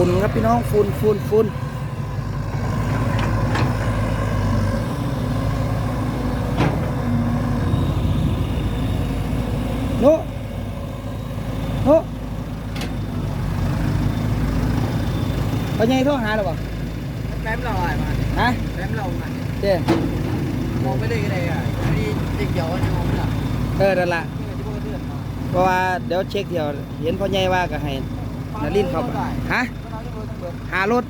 ฝุ่นครับพี่น้องฝุ่นฝุ่นฝุ่นโนโนไปยังโทรหาหรอเปล่าแป๊บเราอะมาฮะแป๊บเรามาเจ้มองไม่ได้ก็ได้อะมีเด็กเดียวจะมองไม่หลับเออนั่นละที่มันจะพูดเรื่องมาเพราะว่าเดี๋ยวเช็คเดี๋ยวเห็นพ่อใหญ่ว่าก็ให้นารินเข้าไปฮะ หารถ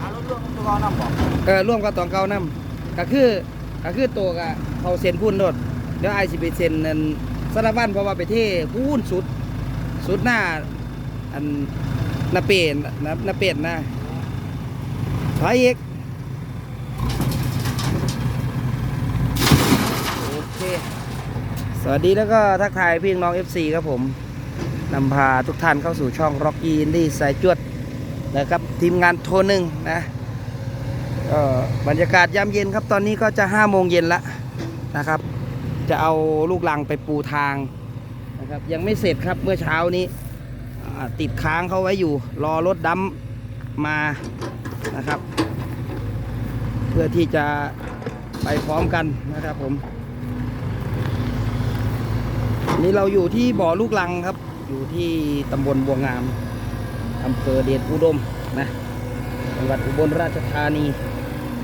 หารถร่วมตัวน้ำบอกเออร่วมกับตองเก่านํก็คือก็คือตัวกับเขาเซ็นพุ่นรถเดี๋ยวไอสิไปเซ็นนั่นสารวัตรเพราะว่าไปเท่พูนสุดสุดหน้าอันนาเป็ดนานาเป็ดนะถอยอีกโอเคสวัสดีแล้วก็ทักทายพี่น้อง FC ครับผมนำพาทุกท่านเข้าสู่ช่อง Rocky Indie สายจวด นะครับทีมงานโทรหนึ่งนะบรรยากาศยามเย็นครับตอนนี้ก็จะ5โมงเย็นละนะครับ จะเอาลูกลังไปปูทางนะครับยังไม่เสร็จครับเมื่อเช้านี้ติดค้างเขาไว้อยู่ รอรถดำมานะครับ เพื่อที่จะไปพร้อมกันนะครับผม นี่เราอยู่ที่บ่อลูกลังครับ อยู่ที่ตำบลบัวงาม อำเภอเดชอุดมนะจังหวัดอุบลราชธานี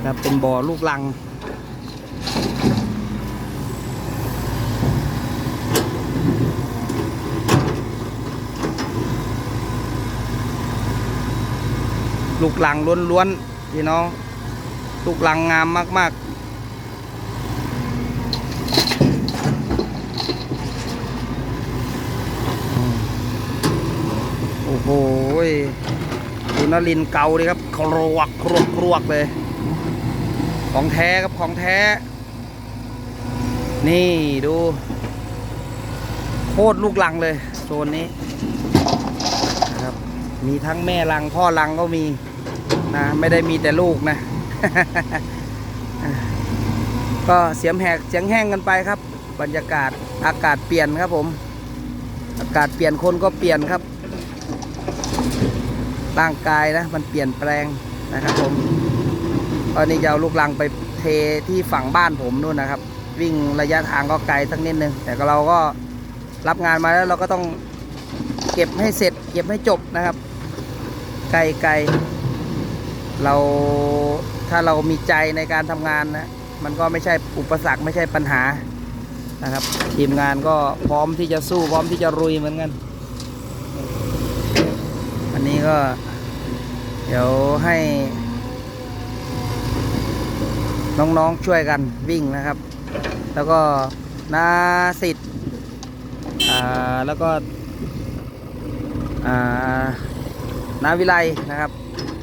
ครับเป็นบ่อลูกลังลูกลังล้วนๆพี่น้องลูกลังงามมากๆ อ้โหดูนลินเกาเลยครับครวกครวกครวกเลย ของแท้ครับของแท้ นี่ดู โคตรลูกลังเลย โซนนี้นะครับ มีทั้งแม่ลังพ่อลังก็มีนะ ไม่ได้มีแต่ลูกนะ ก็เสียมแหกเสียงแห้งกันไปครับ บรรยากาศอากาศเปลี่ยนครับผม อากาศเปลี่ยนคนก็เปลี่ยนครับ ร่างกายนะ มันเปลี่ยนแปลงนะครับผมตอนนี้จะเอาลูกลังไปเทที่ฝั่งบ้านผมนู่นนะครับ วิ่งระยะทางก็ไกลสักนิดนึง แต่เราก็รับงานมาแล้วเราก็ต้องเก็บให้เสร็จ เก็บให้จบนะครับ ไกลไกลเราถ้าเรามีใจในการทำงานนะมันก็ไม่ใช่อุปสรรคไม่ใช่ปัญหานะครับ ทีมงานก็พร้อมที่จะสู้พร้อมที่จะรุยเหมือนกัน นี้ก็ เดี๋ยวให้ น้องๆช่วยกันวิ่งนะครับ แล้วก็นาสิทธิ์อ่าแล้วก็อ่านาวิไลนะครับ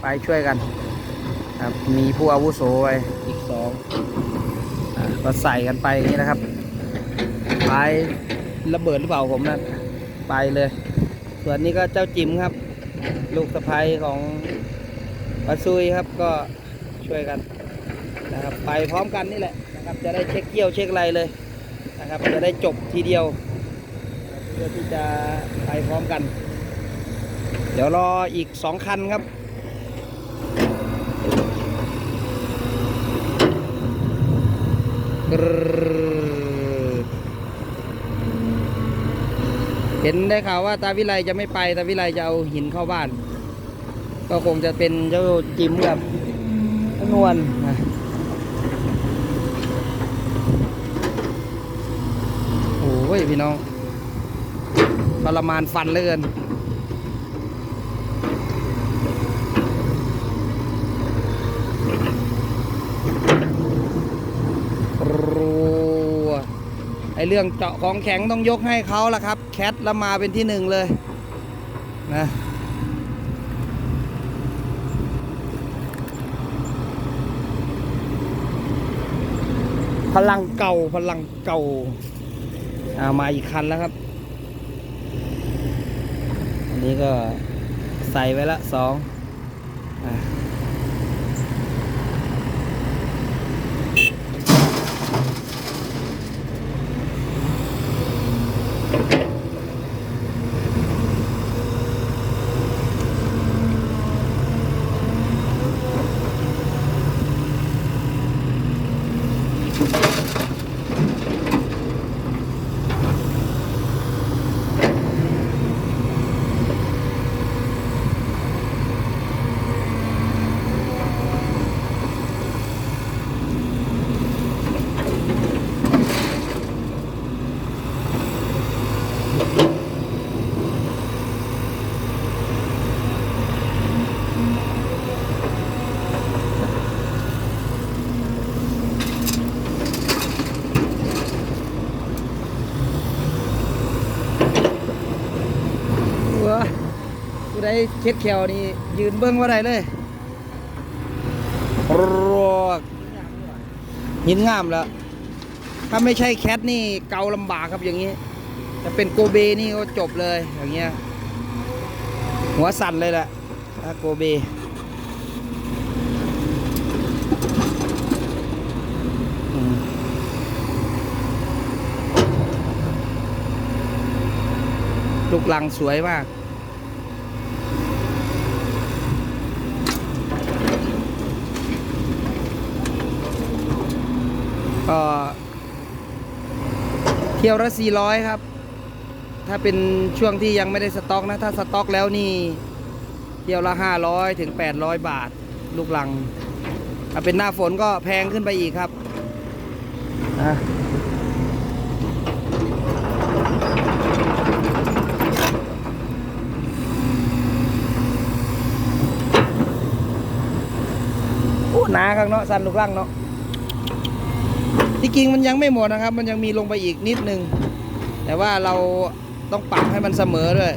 ไปช่วยกันครับมีผู้อาวุโสไปอีกสองอาก็ใส่กันไปอย่างนี้นะครับ ไประเบิดหรือเปล่าผมนะไปเลย ส่วนนี้ก็เจ้าจิมครับ ลูกสะพ้ยของปัซุยครับก็ช่วยกันนะครับไปพร้อมกันนี่แหละนะครับจะได้เช็คเกี่ยวเช็คอะไรเลยนะครับจะได้จบทีเดียวเพื่อที่จะไปพร้อมกัน เดี๋ยวรออีกสองคันครับ เห็นได้ข่าวว่าตาวิไลจะไม่ไป ตาวิไลจะเอาหินเข้าบ้าน ก็คงจะเป็นเจ้าจิมกับนวลโอ้ยพี่น้องทรมานฟันเหลือเกิน รัวไอ เรื่องเจาะของแข็งต้องยกให้เขาละครับ แคทแล้วมาเป็นที่หนึ่งเลยนะพลังเก่าพลังเก่าอามาอีกคันแล้วครับอันนี้ก็ใส่ไว้ละสองอะ ผู้ใดเช็ดแขวนี่ยืนเบิ้งว่าได้เลยรวกหินงามแล้ว ถ้าไม่ใช่แคทนี่เกาลำบากครับอย่างนี้ถ้าเป็นโกเบนี่ก็จบเลยอย่างเงี้ย หัวสั่นเลยแหละถ้าโกเบลูกลังสวยมาก ก็เที่ยวละ400ครับ ถ้าเป็นช่วงที่ยังไม่ได้สต็อกนะ ถ้าสต็อกแล้วนี่เที่ยวละ500ถึง800บาท ลูกลัง ถ้าเป็นหน้าฝนก็แพงขึ้นไปอีกครับอะโอ้หนาครับเนาะสันลูกลังเนาะ ที่จริงมันยังไม่หมดนะครับ มันยังมีลงไปอีกนิดนึง แต่ว่าเราต้องปรับให้มันเสมอด้วย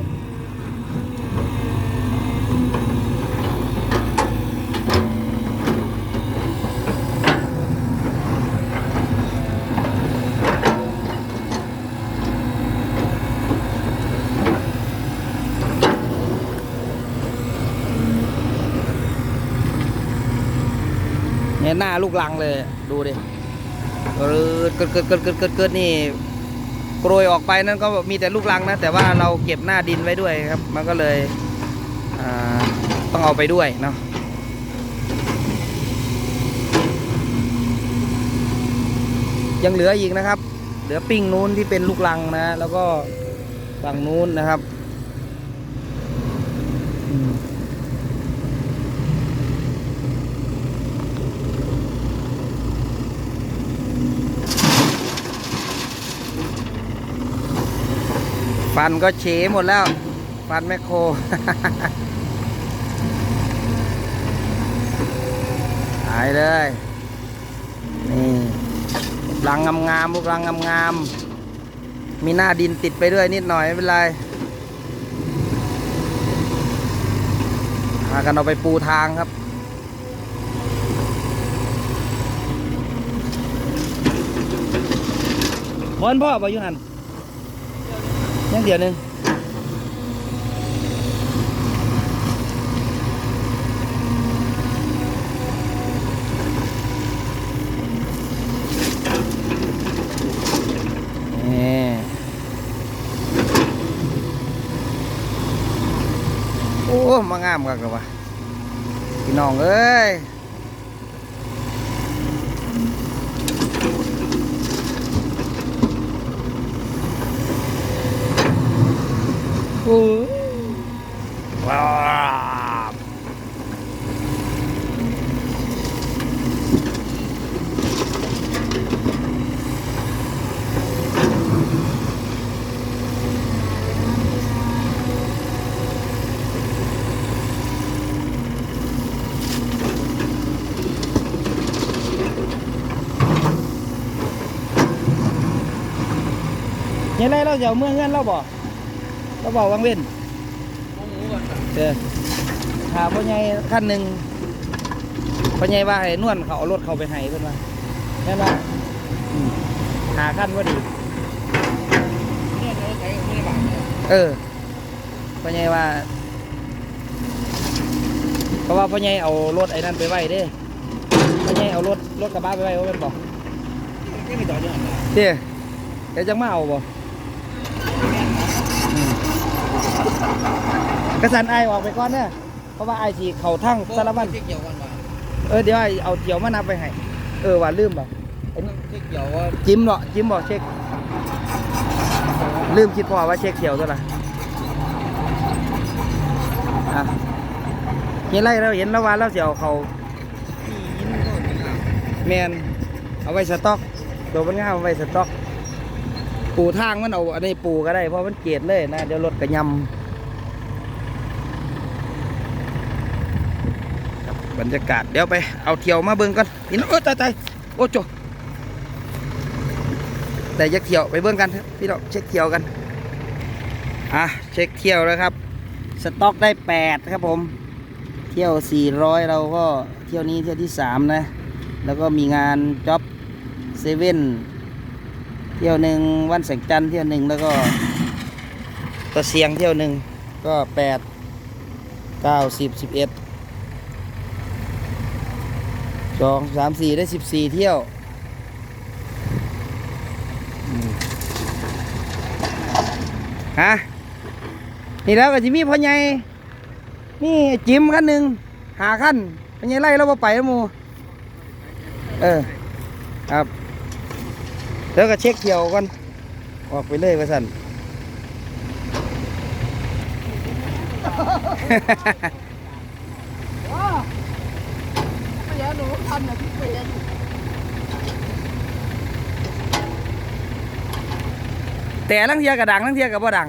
เนี่ยหน้าลูกลังเลยดูดิ เกิดเกิดเกิดเกิดเกิดเกิดนี่โปรยออกไปนั่นก็มีแต่ลูกลังนะ แต่ว่าเราเก็บหน้าดินไว้ด้วยครับ มันก็เลยต้องเอาไปด้วยเนาะยังเหลืออีกนะครับ เหลือปิ้งนู้นที่เป็นลูกลังนะ แล้วก็ฝั่งนู้นนะครับ ฟันก็เฉหมดแล้ว ฟันแมคโคร หายเลย นี่รังงามๆลูกรังงามๆมีหน้าดินติดไปด้วยนิดหน่อย ไม่เป็นไรพากันเอาไปปูทางครับบอลพ่อบ่อยู่หันยังเดี๋ยวหนึงนี่โอ้มางามกัน ยว้าวยังไงเราจะ เอาเมื่อเงิ นเราบ่เราบอกวังเว้นหมูก่อนครับเด้อถามพ่อใหญ่ขั้นหนึ่งพ่อใหญ่ว่าให้นวลเขาเอารถเขาไปให้เพิ่นว่าแม่นว่าอืมหาขั้นว่าดีเนี่ยเราใช้ไม่ได้บาทเนี่ยเออพ่อใหญ่ว่าเพราะว่าพ่อใหญ่เอารถไอ้นั่นไปไว้เด้พ่อใหญ่เอารถรถกระบะไปไว้ว่าเป็นบอกไม่มีต่อเนี่ยนะเด้เดี๋ยวจังมาเอาบ่อืม กระสันไอายออกไปก่อนเด้อเพราะว่าไอายสีเขาทั้งสารวัตรเช็คเกี่ยวกันว่าเออเดี๋ยวไอ้เอาเกี่ยวมานับไปให้เออว่าลืมบ่เช็คเกี่ยวว่าจิ้มเนาะจิ้มบ่เช็คลืมคิดพอว่าเช็คเขียวตัวละอะเห็นไรเราเห็นแล้วว่าเราเสียวเขาแมนเอาไว้สต็อกตัวมันง่ายเอาไว้สต็อก ปูทางมันเอาอันนี้ปูก็ได้เพราะมันเกลียดเลยนะเดี๋ยวรถกระยำครั บรรยากาศเดี๋ยวไปเอาเที่ยวมาเบิ่งกันพี่น้องเออตายตายโอ้โจแต่ยักเที่ยวไปเบิ่งกันพี่น้องเช็คเที่ยวกันอะเช็คเที่ยวแล้วครับ สต็อกได้แปดครับผม เที่ยวสี่ร้อยเราก็เที่ยวนี้เที่ยวที่สามนะ แล้วก็มีงานจ็อบเซเว่นเที่ยวหนึ่งวันแสงจันทร์เที่ยวหนึ่งแล้วก็ตะเสียงเที่ยวหนึ่งก็แปดเก้าสิบสิบเอ็ด สองสามสี่ได้สิบสี่เที่ยวฮะนี่แล้วก็จะมีพ่อใหญ่นี่จิ้มขั้นหนึ่งหาขั้นพ่อใหญ่ไล่เราบ่ไปแล้วมูเออครับแล้วก็เช็คเที่ยวก่อนออกไปเลยว่าสั่น แล้วหนูทำนะพี่เปลี่ยนแต่ลังเทียกระดังลังเทียกับบ่ดัง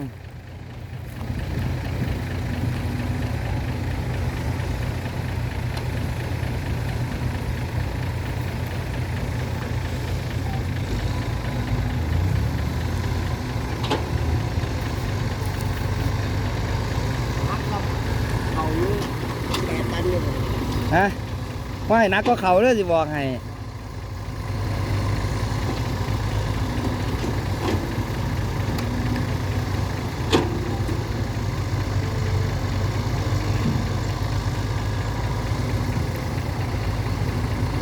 เขาอยู่แปดตันอยู่ ฮะ ว่าให้นักก็เขาเลยสิบอกให้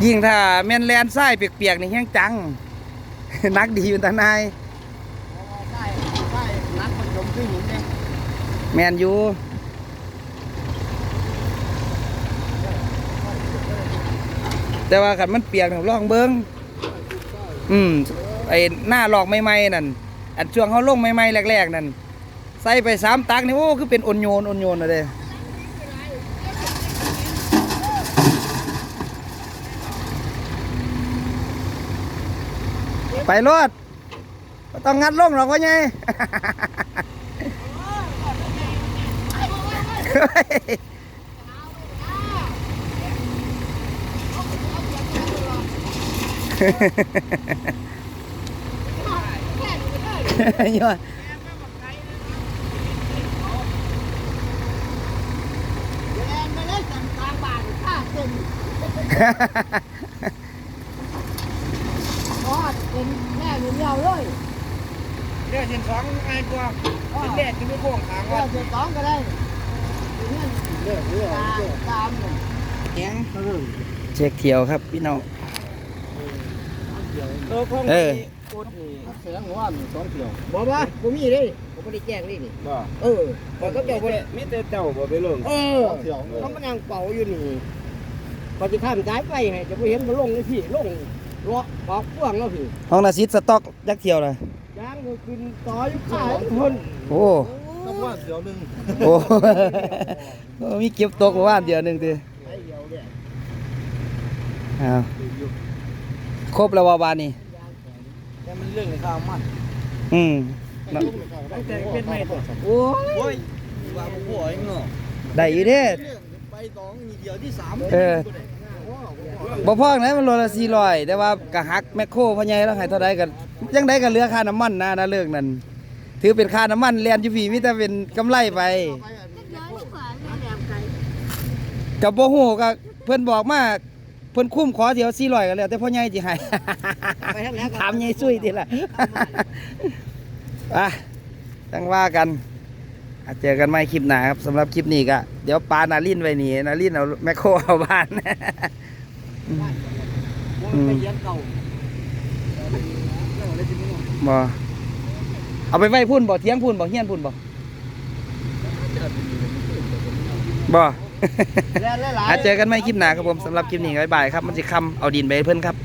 ยิ่งถ้าแม่นแลนไส้เปียกๆนี่แห้งจัง นักดีเป็นตาในายช่ใช่นักผสมขึ้นหินเนี่ยแมนยู แต่ว่าขันมันเปียกลองเบิ้งอืมไอ้หน้าหลอกใหม่ๆนั่นอันช่วงเขาลงใหม่ๆแรกๆนั่นใส่ไปสามตักนี่โอ้คือเป็นอนโยนอนโยนเลยไปรถบ่ต้องงัดลงหรอกว่าไงยอดแรงไปเลย สั่งกลางบ้านข้าเต็มทอดเป็นแม่หนูเดียวเลยเรื่องสินสองง่ายกว่าสินแรกที่ไม่โค้งขางก็ว่าจะสองก็ได้เงื่อนเรื่องเรื่องตามเนี่ยแข็ง เช็คเที่ยวครับพี่น้อง เออเสียงหัวมันสองเที่ยวบอกว่าผมมีเลยผมไม่ได้แจ้งเลยนี่บ่เออผมก็เจ้าบ่ได้มีแต่เจ้าบ่ไปลงเออเขามานั่งเป่าอยู่นี่พอจะข้ามสายไปให้จะไปเห็นมันลงเลยพี่ลงเลาะปอกพ่วงแล้วพี่ห้องนาซิดสต็อกยักเที่ยวเลยยางก็ขึ้นต่ออยู่ขายคนโอ้นับว่าเดี๋ยวหนึงโอ้โอ้มีเก็บตกมาว่านเดียวหนึ่งทีไอ้เดียวเนี่ยอ้าว ครบแล้วว่าบานนี่แต่มันเรื่องในข้าวมันอืมตั้งแต่เป็นไม่ตัวโอ้ยโอ้ยว่าบ่พ่อเองเนาะได้อยู่เด้ไปสองมีเดียวที่สามเออบ่พองนะมันโลละสี่ร้อยแต่ว่ากะหักแมคโครพ่อใหญ่แล้วให้เท่าใดกันยังได้กันเหลือค่าน้ำมันนะนะเลิกนั่นถือเป็นค่าน้ำมันเรียนอยู่พี่มีแต่เป็นกำไรไปกับบ่ฮู้ก็เพิ่นบอกมา เพิ่นคุ้มขอเดี๋ยว400กันแล้วแต่พ่อใหญ่สิให้ ไปทางไหนก็ถามยายซุยทีละอะตั้งว่ากันอะเจอกันใหม่คลิปหน้าครับสำหรับคลิปนี้ก็เดี๋ยวปานาลินไว้นี่นาลินเอาแมคโครเอาบ้านมันไปเลี้ยงเก่าบ่เอาไปไว้พุ่นบ่เที่ยงพุ่นบ่เฮียนพุ่นบ่บ่ แล้วหลายอะเจอกันใหม่คลิปหน้าครับผมสำหรับคลิปนี้บ๊ายบายครับ มันสิคำเอาดินไปให้เพิ่นครับ